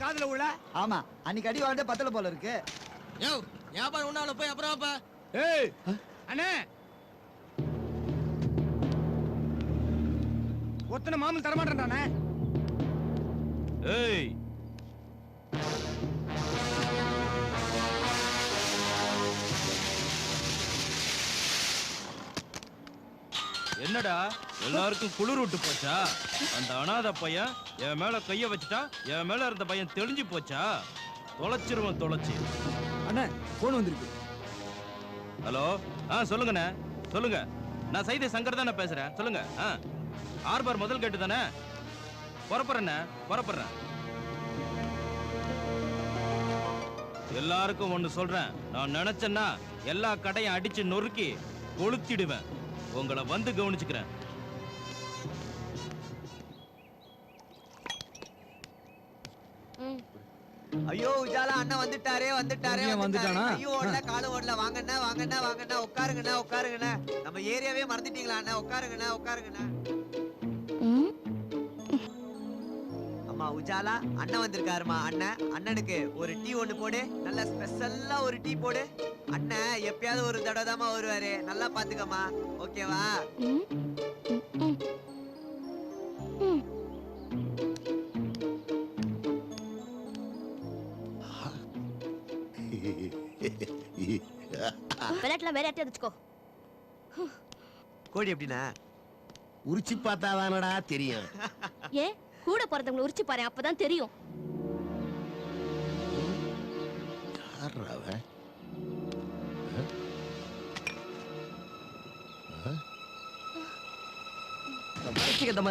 காதுல உள்ள. ஆமா அன்னைக்கு அடி வாங்கிட்டு பத்தல போல இருக்கு. யோ வியாபாரம் ஒண்ணால போய் அப்புறம் வாப்பா. ஏய் அண்ணே. ஒத்தனை மாமன் தரமாட்டேன்டானே என்னடா? எல்லாருக்கும் குளிர் விட்டு போச்சா? அந்த அனாதை பையன் என் மேல கைய வச்சுட்டா என் மேல இருந்த பையன் தெளிஞ்சு போச்சா? தொலைச்சிருவன் தொலைச்சி. அண்ணே போன் வந்திருக்கு. ஹலோ? ஆ சொல்லுங்கண்ணே. சொல்லுங்க. நான் சைதை சங்கர் தானே பேசுறேன். சொல்லுங்க. ஆ. ஆர்பார் முதல் கேட்டு தானே? புறப்படுறேண்ணே புறப்படுறேன். எல்லாருக்கும் ஒண்ணு சொல்றேன். நான் நினைச்சேன்னா எல்லா கடையும் அடிச்சு நொறுக்கி கொளுத்திடுவேன். உங்களை வந்து கவனிச்சுக்கிறேன். ஐயோ உஜாலா அண்ணன் வந்துட்டாரே வந்துட்டாரே வந்துட்டானா? ஐயோ ஓடல காலம் ஓடல. வாங்கண்ணா வாங்கண்ணா வாங்கண்ணா. உட்காருங்கண்ணா உட்காருங்கண்ணா. நம்ம ஏரியாவே மறந்துட்டீங்களா அண்ணா உட்காருங்கண்ணா உட்காருங்கண்ணா. உஜாலா அண்ணன் வந்திருக்காருமா அண்ணன் அண்ணனுக்கு ஒரு டீ ஒண்ணு போடு. நல்ல ஸ்பெஷல்லா ஒரு டீ போடு. அண்ணன் எப்பயாவது ஒரு தடவை தாம்மா வருவாரு. நல்லா பாத்துக்கம்மா. ஓகேவா? விளையாட்டுல வேற யார்ட்டையும் வச்சுக்கோ. கோழி எப்படிண்ணா? உரிச்சு பார்த்தாதானடா தெரியும். ஏன்? கூட பிறந்தவங்களை உரிச்சு பாரு அப்பதான் தெரியும்.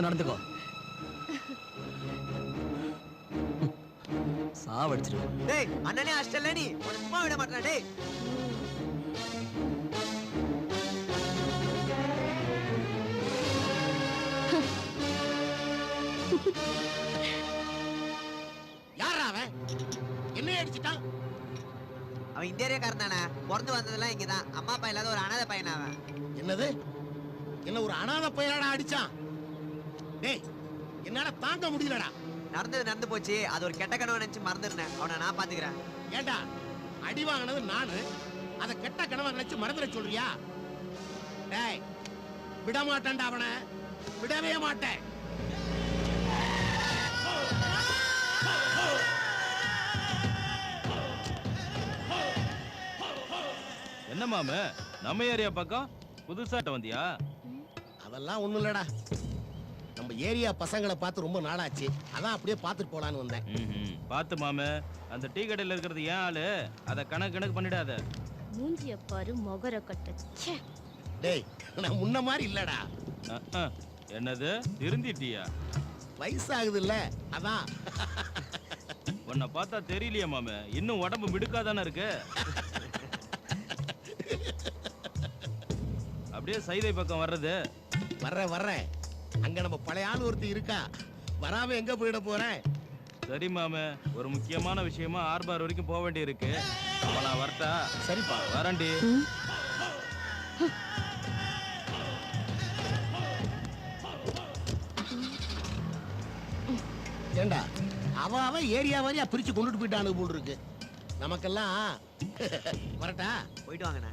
நடந்துக்கோ. சாவடிச்சிருவேன். டேய் அண்ணனே ஹாஸ்டல்ல நீ. விட மாட்டேன் யார்ரா அவன்? என்ன அடிச்சிட்டான் அவன் இந்த ஏரியாக்காரன் தானே. பிறந்து வந்ததெல்லாம் இங்கதான். அம்மா அப்பா இல்லாத ஒரு அனாதை பையன் அவன்? என்னது? என்ன ஒரு அனாத பையனாடா அடிச்சான்? டேய் என்னால தாங்க முடியலடா. நடந்தது நடந்து போச்சு. அது ஒரு கெட்ட கனவு நினைச்சு மறந்துருந்தேன். அவனை நான் பாத்துக்கிறேன். ஏண்டா அடி வாங்கினது நானு? அத கெட்ட கனவை நினைச்சு மறந்துட சொல்றியா? டேய் விட மாட்டேன்டா அவனை. விடவே மாட்டேன். என்ன மாமு? நம்ம ஏரியா பக்கம் புதுசாட்ட வந்தியா? அதெல்லாம் ஒண்ணும் இல்லடா. நம்ம ஏரியா பசங்களை பார்த்து ரொம்ப நாளாச்சு. அதான் அப்படியே பார்த்துட்டு போலான்னு வந்தேன். பார்த்து மாமு அந்த டீ கடையில இருக்கிறது ஏன் ஆளு? அத கணக்கு கணக்கு பண்ணிடாத. மூஞ்சிய பாரு மொகர கட்ட. டேய் நான் முன்ன மாதிரி இல்லடா. என்னது? திருந்திட்டியா? வயசாகுது இல்ல அதான். உன்னை பார்த்தா தெரியலையே மாமு. இன்னும் உடம்பு மிடுக்காதானே இருக்கு? அப்படியே சைதை பக்கம் வர்றது. வர்றேன் வர்றேன். அங்க நம்ம பழைய ஆள் ஒருத்தி இருக்கா? வராம எங்க போயிட போறேன் சரி மாமு ஒரு முக்கியமான விஷயமா ஆர்பார் வரைக்கும் போக வேண்டி இருக்கு அப்ப நான் வரட்டா? சரிப்பா. வரேன்டி. ஏண்டா அவன் அவன் ஏரியா வாரியா பிரிச்சு கொண்டுட்டு போயிட்டானு போல் இருக்கு. நமக்கெல்லாம் வரட்டா? போயிட்டு வாங்கண்ணா